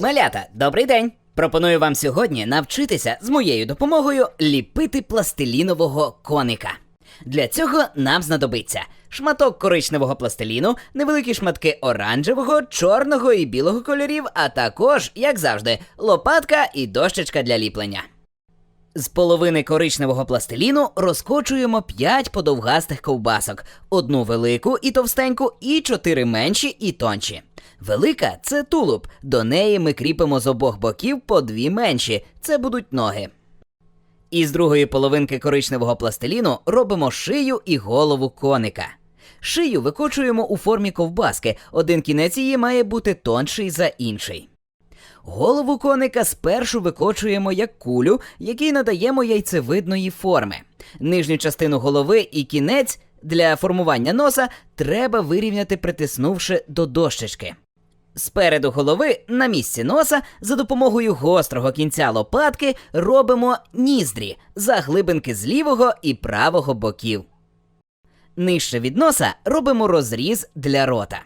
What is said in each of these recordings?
Малята, добрий день! Пропоную вам сьогодні навчитися з моєю допомогою ліпити пластилінового коника. Для цього нам знадобиться шматок коричневого пластиліну, невеликі шматки оранжевого, чорного і білого кольорів, а також, як завжди, лопатка і дощечка для ліплення. З половини коричневого пластиліну розкочуємо 5 подовгастих ковбасок, одну велику і товстеньку, і чотири менші і тонші. Велика це тулуб. До неї ми кріпимо з обох боків по дві менші. Це будуть ноги. Із другої половинки коричневого пластиліну робимо шию і голову коника. Шию викочуємо у формі ковбаски, один кінець її має бути тонший за інший. Голову коника спершу викочуємо як кулю, який надаємо яйцевидної форми. Нижню частину голови і кінець для формування носа треба вирівняти, притиснувши до дощечки. Спереду голови на місці носа за допомогою гострого кінця лопатки робимо ніздрі, заглибинки з лівого і правого боків. Нижче від носа робимо розріз для рота.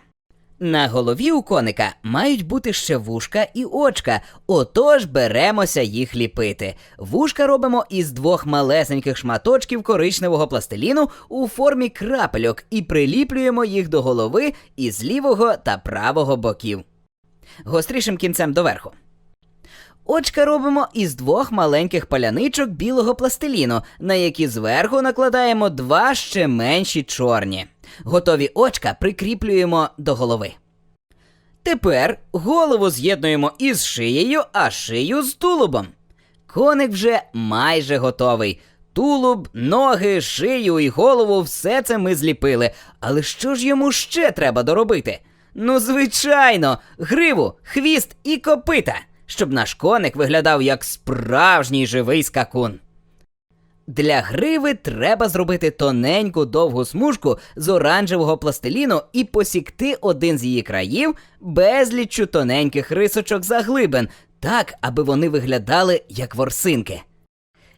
На голові у коника мають бути ще вушка і очка, отож беремося їх ліпити. Вушка робимо із двох малесеньких шматочків коричневого пластиліну у формі крапельок і приліплюємо їх до голови із лівого та правого боків. Гострішим кінцем доверху. Очка робимо із двох маленьких паляничок білого пластиліну, на які зверху накладаємо два ще менші чорні. Готові очка прикріплюємо до голови. Тепер голову з'єднуємо із шиєю, а шию з тулубом. Коник вже майже готовий. Тулуб, ноги, шию і голову все це ми зліпили. Але що ж йому ще треба доробити? Ну, звичайно, гриву, хвіст і копита, щоб наш коник виглядав як справжній живий скакун. Для гриви треба зробити тоненьку довгу смужку з оранжевого пластиліну і посікти один з її країв безліччю тоненьких рисочок заглибин, так, аби вони виглядали як ворсинки.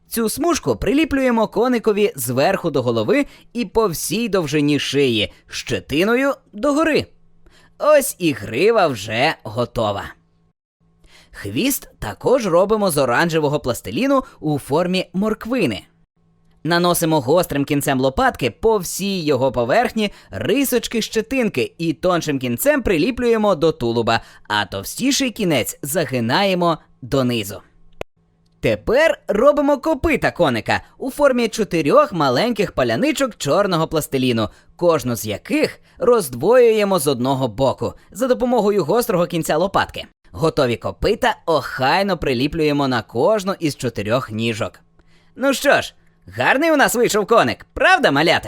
Цю смужку приліплюємо коникові зверху до голови і по всій довжині шиї, щетиною догори. Ось і грива вже готова. Хвіст також робимо з оранжевого пластиліну у формі морквини. Наносимо гострим кінцем лопатки по всій його поверхні рисочки щетинки і тоншим кінцем приліплюємо до тулуба, а товстіший кінець загинаємо донизу. Тепер робимо копита коника у формі чотирьох маленьких паляничок чорного пластиліну, кожну з яких роздвоюємо з одного боку за допомогою гострого кінця лопатки. Готові копита охайно приліплюємо на кожну із чотирьох ніжок. Ну що ж, гарний у нас вийшов коник, правда, малята?